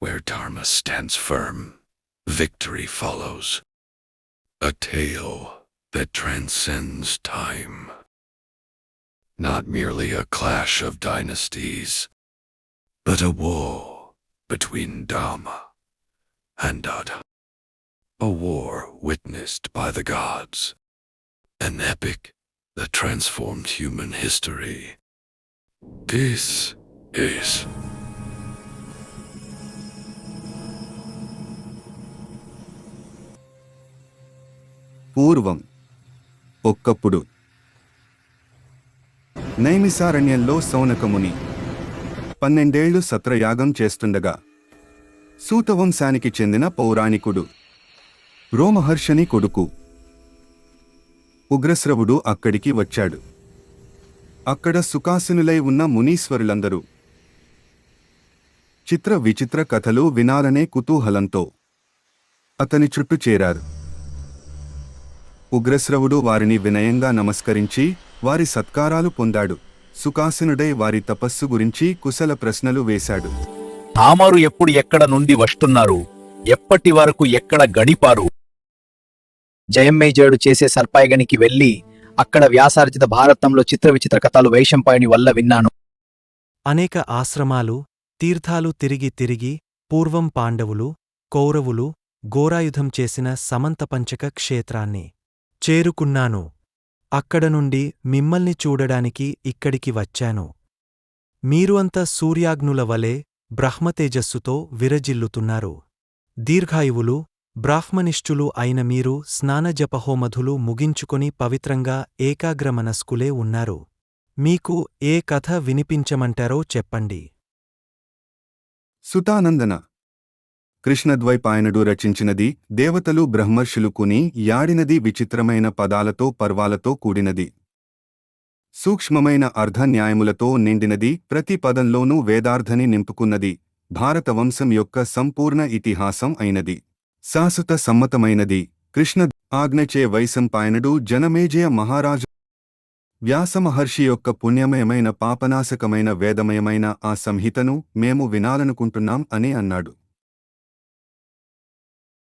Where Dharma stands firm, victory follows. A tale that transcends time. Not merely a clash of dynasties, but a war between Dharma and Adha. A war witnessed by the gods. An epic that transformed human history. This is పూర్వం. ఒక్కప్పుడు. నైమిసారణ్యంలో సౌనకముని పన్నెండేళ్ళు సత్రయాగం చేస్తుండగా సూతవంశానికి చెందిన పౌరాణికుడు రోమహర్షని కొడుకు ఉగ్రశ్రవుడు అక్కడికి వచ్చాడు. అక్కడ సుఖాసినులై ఉన్న మునీశ్వరులందరూ చిత్ర విచిత్ర కథలు వినాలనే కుతూహలంతో అతని చుట్టూ చేరారు. ఉగ్రశ్రవుడు వారిని వినయంగా నమస్కరించి వారి సత్కారాలు పొందాడు. సుఖాసనుడై వారి తపస్సు గురించి కుశల ప్రశ్నలు వేశాడు. తామరు ఎప్పుడు ఎక్కడ నుండి వస్తున్నారు? ఎప్పటి వరకు ఎక్కడ గడిపారు? జయమ్మేజయుడు చేసే సర్పాయగనికి వెళ్ళి అక్కడ వ్యాసార్జిత భారతంలో చిత్ర విచిత్ర కథలు వైశంపాయని వల్ల విన్నాను. అనేక ఆశ్రమాలు తీర్థాలు తిరిగి తిరిగి పూర్వం పాండవులు కౌరవులు ఘోరాయుధం చేసిన సమంతపంచక క్షేత్రాన్ని చేరుకున్నాను. అక్కడ నుండి మిమ్మల్ని చూడడానికి ఇక్కడికి వచ్చాను. మీరు అంత సూర్యాగ్నుల వలె బ్రహ్మతేజస్సుతో విరజిల్లుతున్నారు. దీర్ఘాయువులు బ్రాహ్మనిష్ఠులు అయిన మీరు స్నానజపహోమధులు ముగించుకొని పవిత్రంగా ఏకాగ్రమనస్కులే ఉన్నారు. మీకు ఏ కథ వినిపించమంటారో చెప్పండి. సుతానందన కృష్ణద్వైపాయనుడు రచించినది దేవతలు బ్రహ్మర్షులు కుని యాడినది విచిత్రమైన పదాలతో పర్వాలతో కూడినది. సూక్ష్మమైన అర్ధన్యాయములతో నిండినది ప్రతి పదంలోనూ వేదార్థని నింపుకున్నది. భారతవంశం యొక్క సంపూర్ణ ఇతిహాసం అయినది. శాశ్వత సమ్మతమైనది. కృష్ణ ఆజ్ఞచే వైశంపాయనుడు జనమేజయ మహారాజు వ్యాసమహర్షి యొక్క పుణ్యమయమైన పాపనాశకమైన వేదమయమైన ఆ సంహితను మేము వినాలనుకుంటున్నాం అని అన్నాడు.